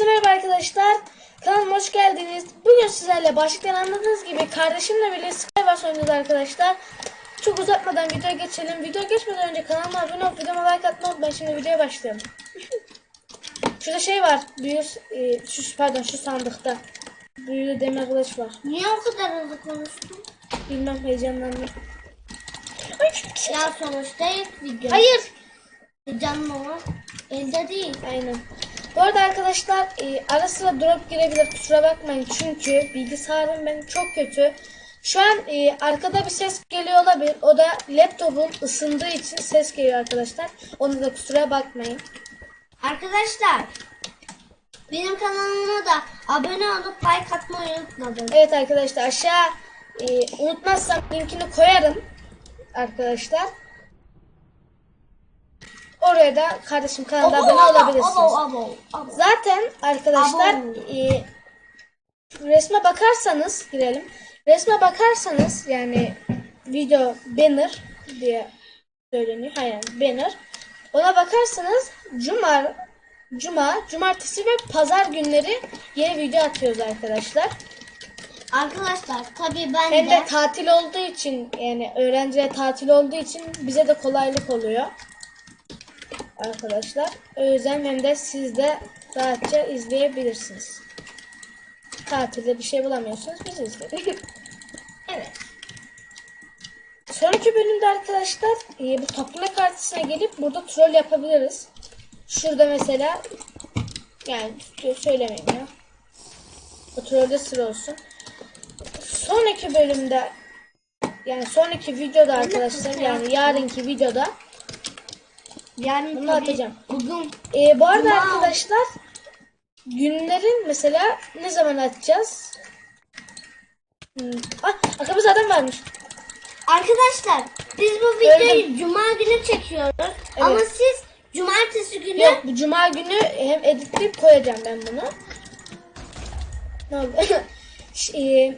Herkese merhaba arkadaşlar. Kanalıma hoş geldiniz. Bugün sizlerle başlıktan anladığınız gibi kardeşimle birlikte Skywars oynuyoruz arkadaşlar. Çok uzatmadan videoya geçelim. Video geçmeden önce kanalıma abone olup videoma like atmayı unutmayın. Şimdi videoya başlayalım. Şurada şey var. Büyür, e, şu, pardon şu sandıkta. Büyülü demir kılıç var. Niye o kadar hızlı konuştun? Bilmem heyecanlandım. Şu- Ya sonuçta ilk video. Hayır. Canlı olan elde değil. Aynen. Bu arada arkadaşlar e, ara sıra drop girebilir kusura bakmayın çünkü bilgisayarım benim çok kötü. Şu an e, arkada bir ses geliyor olabilir. O da laptopum ısındığı için ses geliyor arkadaşlar. Onu da kusura bakmayın. Arkadaşlar benim kanalıma da abone olup like atmayı unutmayın. Evet arkadaşlar aşağı e, unutmazsam linkini koyarım arkadaşlar. Oraya da kardeşim kanalda abone olabilirsiniz. Abo, abo, abo. Zaten arkadaşlar Abo. e, resme bakarsanız girelim. Resme bakarsanız yani video banner diye söyleniyor. Hayır banner. Ona bakarsanız cuma cuma, cumartesi ve pazar günleri yeni video atıyoruz arkadaşlar. Arkadaşlar tabii ben Hem de de tatil olduğu için yani öğrenciye tatil olduğu için bize de kolaylık oluyor. Arkadaşlar. O yüzden hem de siz de rahatça izleyebilirsiniz. Tatilde bir şey bulamıyorsunuz biz izleyin. evet. Sonraki bölümde arkadaşlar e, bu toplama kartısına gelip burada troll yapabiliriz. Şurada mesela yani söylemeyeyim ya. O trollde sıra olsun. Sonraki bölümde yani sonraki videoda arkadaşlar yani yarınki videoda Yani Bunu tabii atacağım. Bugün e, bu arada Wow. arkadaşlar günlerin mesela ne zaman atacağız? Hmm. Ah, arkamızda adam varmış. arkadaşlar biz bu videoyu cuma günü çekiyoruz. Ama siz cumartesi günü Yok bu cuma günü hem editleyip koyacağım ben bunu. Ne oldu? E,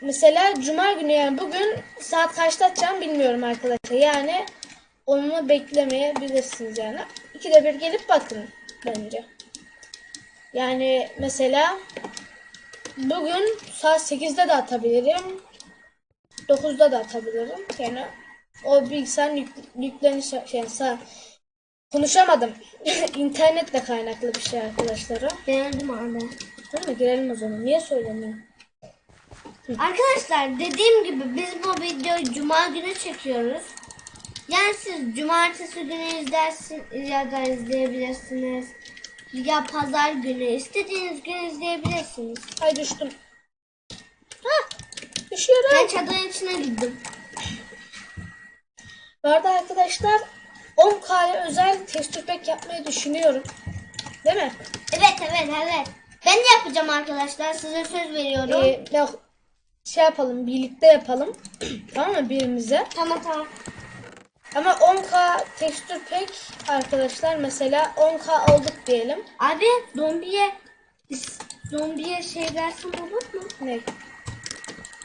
mesela cuma günü yani bugün saat kaçta açacağım bilmiyorum arkadaşlar. Yani onu beklemeyebilirsiniz yani. İkide bir gelip bakın bence. Yani mesela bugün saat 8'de de atabilirim. 9'da da atabilirim. Yani o bilgisayarın yük, yükleniş şey, sa- konuşamadım. İnternetle kaynaklı bir şey arkadaşlar. o. beğendim abi. Mi? Girelim o zaman. Niye söylemiyorum? Arkadaşlar dediğim gibi biz bu videoyu cuma günü çekiyoruz. Yani siz cumartesi günü izlersin ya da izleyebilirsiniz. Ya pazar günü istediğiniz gün izleyebilirsiniz. Ay düştüm. Hah! Düşüyorum. Ben çadırın içine girdim. Bu arada arkadaşlar 10K'ya özel test pack yapmayı düşünüyorum. Değil mi? Evet evet evet. Ben de yapacağım arkadaşlar. Size söz veriyorum. Ee, ya, şey yapalım, birlikte yapalım. tamam mı birimize? Tamam tamam. Ama 10K texture pack arkadaşlar mesela 10K olduk diyelim. Abi zombiye zombiye şey versin olur mu? Ne?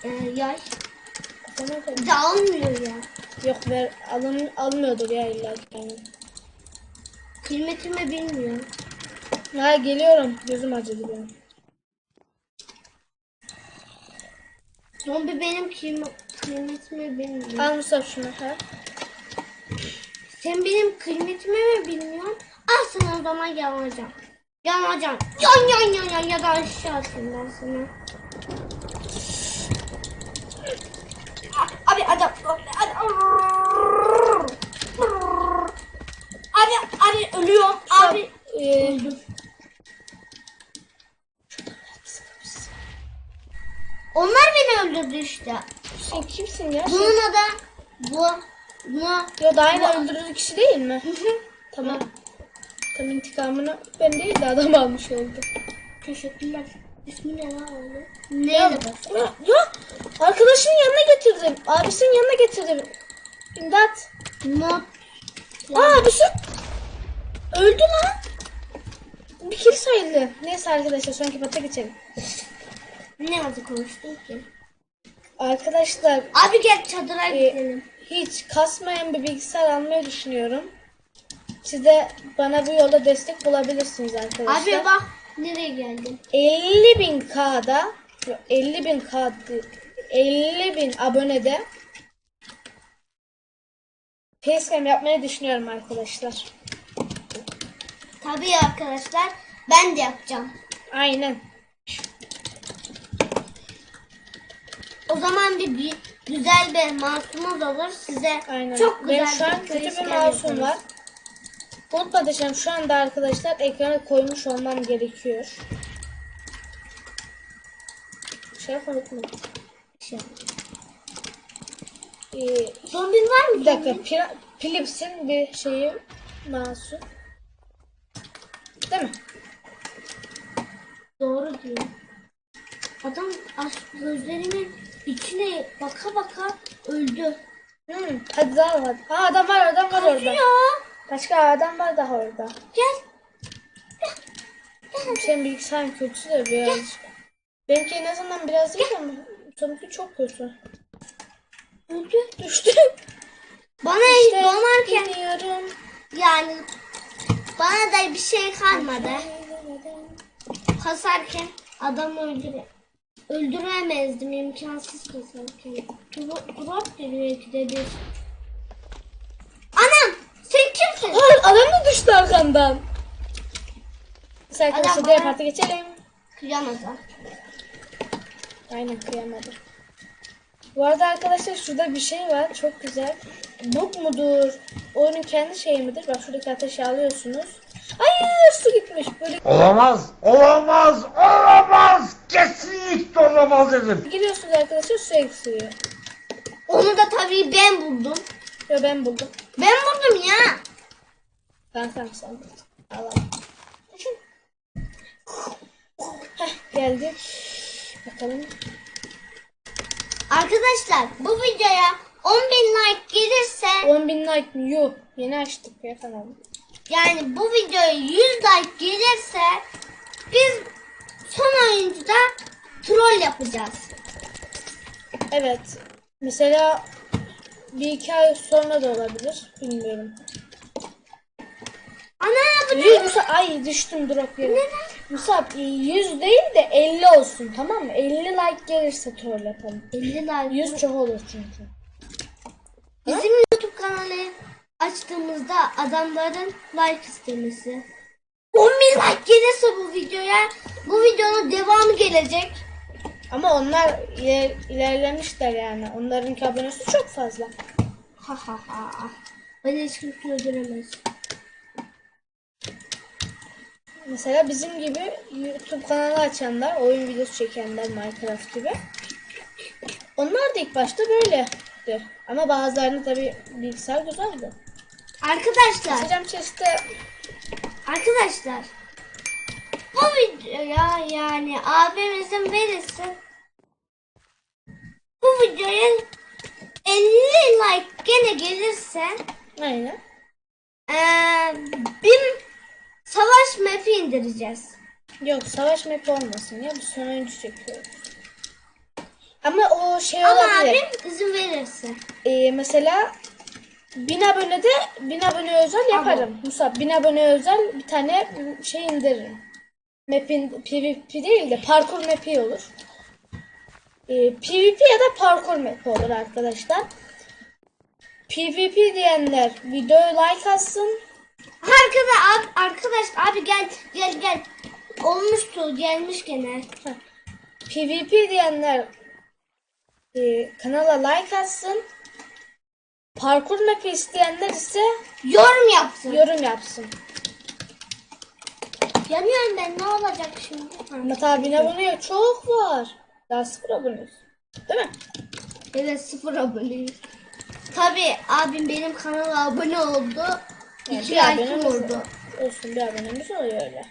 Ee, yay. Tamam, tamam. Dağılmıyor ya. Yok ver alın, almıyordur ya illa yani. Kıymetimi bilmiyor. Ha geliyorum. Gözüm acıdı benim. Zombi benim kıymetimi bilmiyor. Al Mustafa şunu. Ha? Sen benim kıymetimi mi bilmiyorsun? Al sana o zaman yanacağım. Yanacağım. Yan yan yan yan ya da aşağı atayım ben sana. Abi adam. Abi abi, abi ölüyor. Abi. Ee, Öldüm. Onlar beni öldürdü işte. sen kimsin ya? Bunun adı bu. Bu. Yo da aynı öldürdüğü kişi değil mi? Tamam. Tam intikamını ben değil de adam almış oldu. Teşekkürler. İsmi ne lan oğlum? Ya, Neyle bas? ya, ya arkadaşının yanına getirdim. Abisinin yanına getirdim. İmdat. Mod. Aa abisi öldü lan. Bir kere sayıldı. Neyse arkadaşlar sonraki pata geçelim. Ne yazı konuştun ki? Arkadaşlar Abi gel çadıra e, gidelim. Hiç kasmayan bir bilgisayar almayı düşünüyorum. Siz de bana bu yolda destek bulabilirsiniz arkadaşlar. Abi bak Nereye geldin? 50 bin K'da 50 bin K 50 bin abonede facecam yapmayı düşünüyorum arkadaşlar. Tabii arkadaşlar ben de yapacağım. Aynen. O zaman bir, bir güzel bir masumuz olur size. Aynen. Çok güzel Benim şu an kötü bir mouse'um var. Unutmadıysam şu anda arkadaşlar ekrana koymuş olmam gerekiyor. Şey mı? Şey. Ee, Zombin var mı? bir dakika. Pil- Philips'in bir şeyi mouse'u. Değil mi? Doğru diyor. Adam aç gözlerimin içine baka baka öldü. Hmm, hadi daha var. Ha adam var adam var orada. Başka adam var daha orada. gel. Senin bilgisayarın kötü de biraz. Benimki en azından biraz iyi ama seninki çok kötü. Öldü. Düştü. Bana İşte donarken gidiyorum. yani bana da bir şey kalmadı. Kasarken adam öldüre öldüremezdim imkansız kasarken. Dro- Drop geliyor ikide bir. Anam sen kimsin? Hayır adam mı düştü arkandan? Neyse arkadaşlar diğer parti geçelim. Kıyamadı. Aynen kıyamadım. Bu arada arkadaşlar şurada bir şey var çok güzel. Bug mudur? Oyunun kendi şeyi midir? Bak şuradaki ateşi alıyorsunuz. Ay su gitmiş. Böyle Olamaz, olamaz, olamaz. Olamaz dedim. giriyorsunuz arkadaşlar su eksiliyor. Onu da tabii ben buldum. Yo ben buldum. Ben buldum ya. Ben sen sen buldun. Al al. Heh geldi. Bakalım. Arkadaşlar bu videoya 10.000 like gelirse 10 bin like mi? Yuh. Yeni açtık ya kanalı. yani bu videoya 100 like gelirse biz son oyuncuda troll yapacağız. Evet. Mesela bir iki ay sonra da olabilir. Bilmiyorum. Ana bu ne? Musa, ay düştüm drop yere. Musab 100 değil de 50 olsun tamam mı? 50 like gelirse troll yapalım. 50 like. 100 çok olur çünkü. Bizim YouTube kanalı açtığımızda adamların like istemesi. 10.000 like gelirse bu videoya bu videonun devamı gelecek. Ama onlar iler, ilerlemişler yani. Onların abonesi çok fazla. Ha ha ha. Beni hiç kimse öldüremez. Mesela bizim gibi YouTube kanalı açanlar, oyun videosu çekenler Minecraft gibi. Onlar da ilk başta böyledir. Ama bazılarının tabi bilgisayar güzeldi. Arkadaşlar, Hocam chest'te arkadaşlar. Bu videoya yani abimizin verirse bu videoya 50 like gene gelirse aynen. eee bir savaş map'i indireceğiz. Yok savaş map olmasın ya. Bu sonuncu çekiyoruz. Ama o şey Ama olabilir. abim izin verirse. Ee, mesela 1000 abonede 1000 abone özel yaparım. Musa 1000 abone özel bir tane şey indiririm. Map'in PvP değil de parkur map'i olur. Ee, PvP ya da parkur map olur arkadaşlar. PvP diyenler videoya like atsın. Arkada abi, arkadaş abi gel gel gel. Olmuştu gelmiş gene. PvP diyenler e, kanala like atsın. Parkur map'i isteyenler ise Yorum yapsın. yorum yapsın. Yanıyorum ben ne olacak şimdi? Ahmet abinin abone çok var. Daha sıfır aboneyiz. Değil mi? Evet sıfır aboneyiz. Tabi abim benim kanala abone oldu. Yani İki bir like abonemiz oldu. Olsun bir abonemiz oluyor öyle.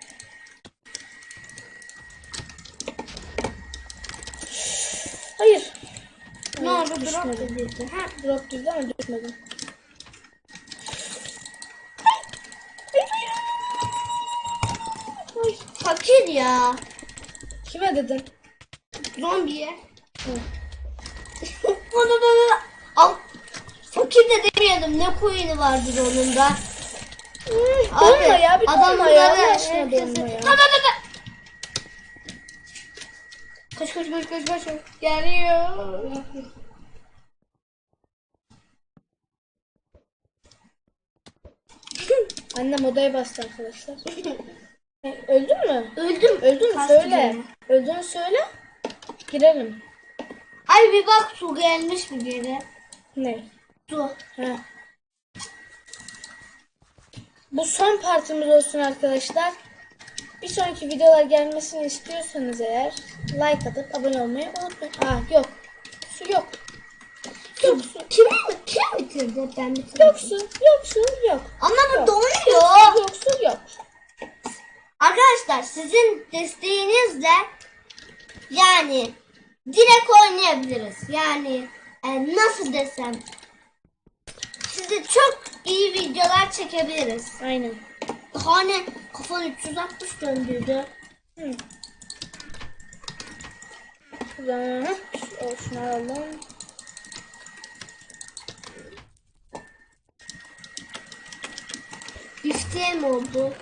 Hayır. Ne oldu düşmedim. drop dedi. Ha. Drop girdi ama düşmedim. Ay, fakir ya. Kime dedin? Zombiye. Onu da al. Fakir de demeyelim ne coin'i vardır onun da. Ya bir donma ya. Allah aşkına herkese- donma ya. Ha, ha, ha. koş koş koş koş. Geliyor. Annem odaya bastı arkadaşlar. E, Öldün mü? Öldüm. Öldün? Kaç Söyle. Öldüğünü söyle. Girelim. Ay bir bak su gelmiş mi geri? Ne? Su. Ha. Bu son partimiz olsun arkadaşlar. Bir sonraki videolar gelmesini istiyorsanız eğer like atıp abone olmayı unutmayın. Aa yok. Su yok. Yok su. Kim mi? Kim bitirdi? Ben bitirdim. Yok su. Yok su. Yok. Ama bu Yok. donuyor. Yok su yok. Arkadaşlar sizin desteğinizle yani direkt oynayabiliriz. Yani e, nasıl desem size çok iyi videolar çekebiliriz. Aynen. Hani kafan 360 döndürdü. Hı. Şuradan şunu alalım. Bifteğim oldu.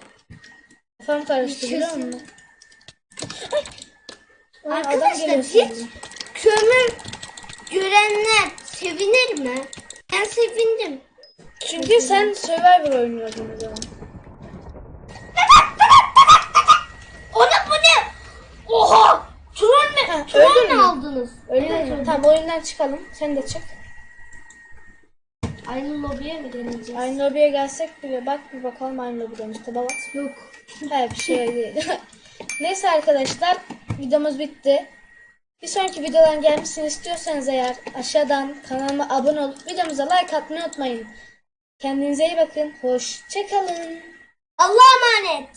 Kafam karıştı biliyor musun? Arkadaşlar hiç kömür görenler sevinir mi? Ben sevindim. Çünkü sen Survivor oynuyordun o zaman. O da bu ne? Oha! Troll öldün mü mü? aldınız? Öyle mi? Tamam oyundan çıkalım. Sen de çık. Aynı lobiye mi geleceğiz? Aynı lobiye gelsek bile bak bir bakalım aynı lobide mi? Tıba bas. Yok. Hayır bir şey değil. Neyse arkadaşlar videomuz bitti. Bir sonraki videoların gelmesini istiyorsanız eğer aşağıdan kanalıma abone olup videomuza like atmayı unutmayın. Kendinize iyi bakın. Hoşçakalın. Allah'a emanet.